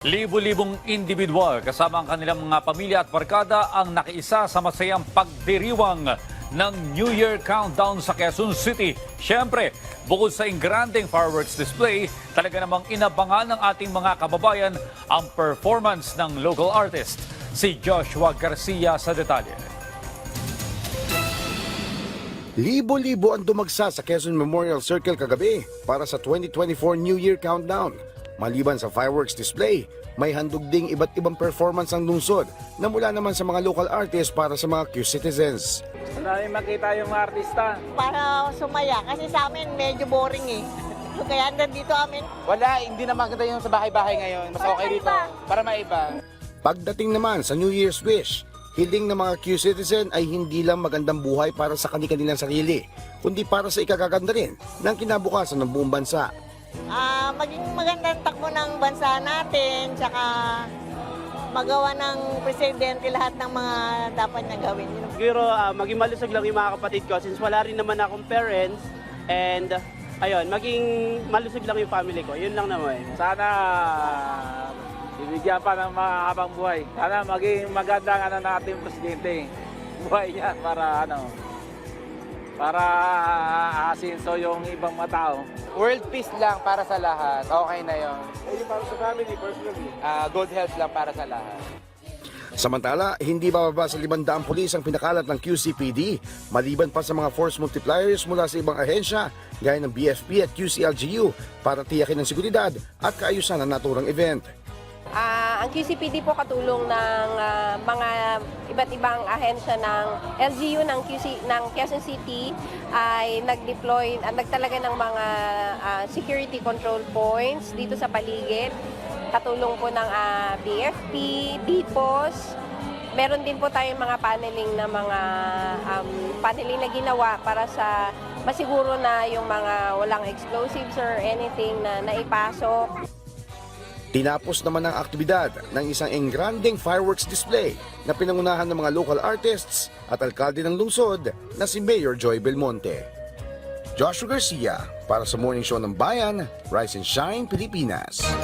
Libo-libong individual kasama ang kanilang mga pamilya at barkada ang nakiisa sa masayang pagdiriwang ng New Year Countdown sa Quezon City. Siyempre, bukod sa ingranding fireworks display, talaga namang inabangan ng ating mga kababayan ang performance ng local artist. Si Joshua Garcia sa detalye. Libo-libo ang dumagsa sa Quezon Memorial Circle kagabi para sa 2024 New Year Countdown. Maliban sa fireworks display, may handog ding iba't ibang performance ang lungsod na mula naman sa mga local artists para sa mga Q citizens. Gusto namin makita yung mga artista. para sumaya kasi sa amin medyo boring eh. Kaya nandito amin, Wala, hindi na maganda yung sa bahay-bahay ngayon. Mas Para okay dito. maiba. Para maiba. Pagdating naman sa New Year's wish, hiling ng mga Q citizen ay hindi lang magandang buhay para sa kanilang sarili, kundi para sa ikagaganda rin ng kinabukasan ng buong bansa. Ah maging magandang takbo ng bansa natin, tsaka magawa ng presidente lahat ng mga dapat niya gawin. Siguro ah, maging malusog lang yung mga kapatid ko since wala rin naman akong parents and ayun, maging malusog lang yung family ko. Yun lang naman. Sana bibigyan pa ng mga habang buhay. Sana maging maganda ang ano ng ating presidente. Buhay niya para ano para asinso yung ibang mga tao. World peace lang para sa lahat. Okay na yon. Eh, para sa family, personally. Ah, good health lang para sa lahat. Samantala, hindi bababa sa 500 pulis ang pinakalat ng QCPD maliban pa sa mga force multipliers mula sa ibang ahensya gaya ng BFP at QCLGU para tiyakin ang seguridad at kaayusan ng naturang event. Ah, ang QCPD po katulong ng ah, mga iba't ibang ahensya ng LGU ng QC ng Quezon City ay nag-deploy at nagtalaga ng mga ah, security control points dito sa paligid. Katulong po ng ah, BFP, DPOS. Meron din po tayong mga paneling na mga um, paneling na ginawa para sa masiguro na yung mga walang explosives or anything na naipasok. Tinapos naman ang aktibidad ng isang engranding fireworks display na pinangunahan ng mga local artists at alkalde ng lungsod na si Mayor Joy Belmonte. Joshua Garcia para sa Morning Show ng Bayan, Rise and Shine, Pilipinas.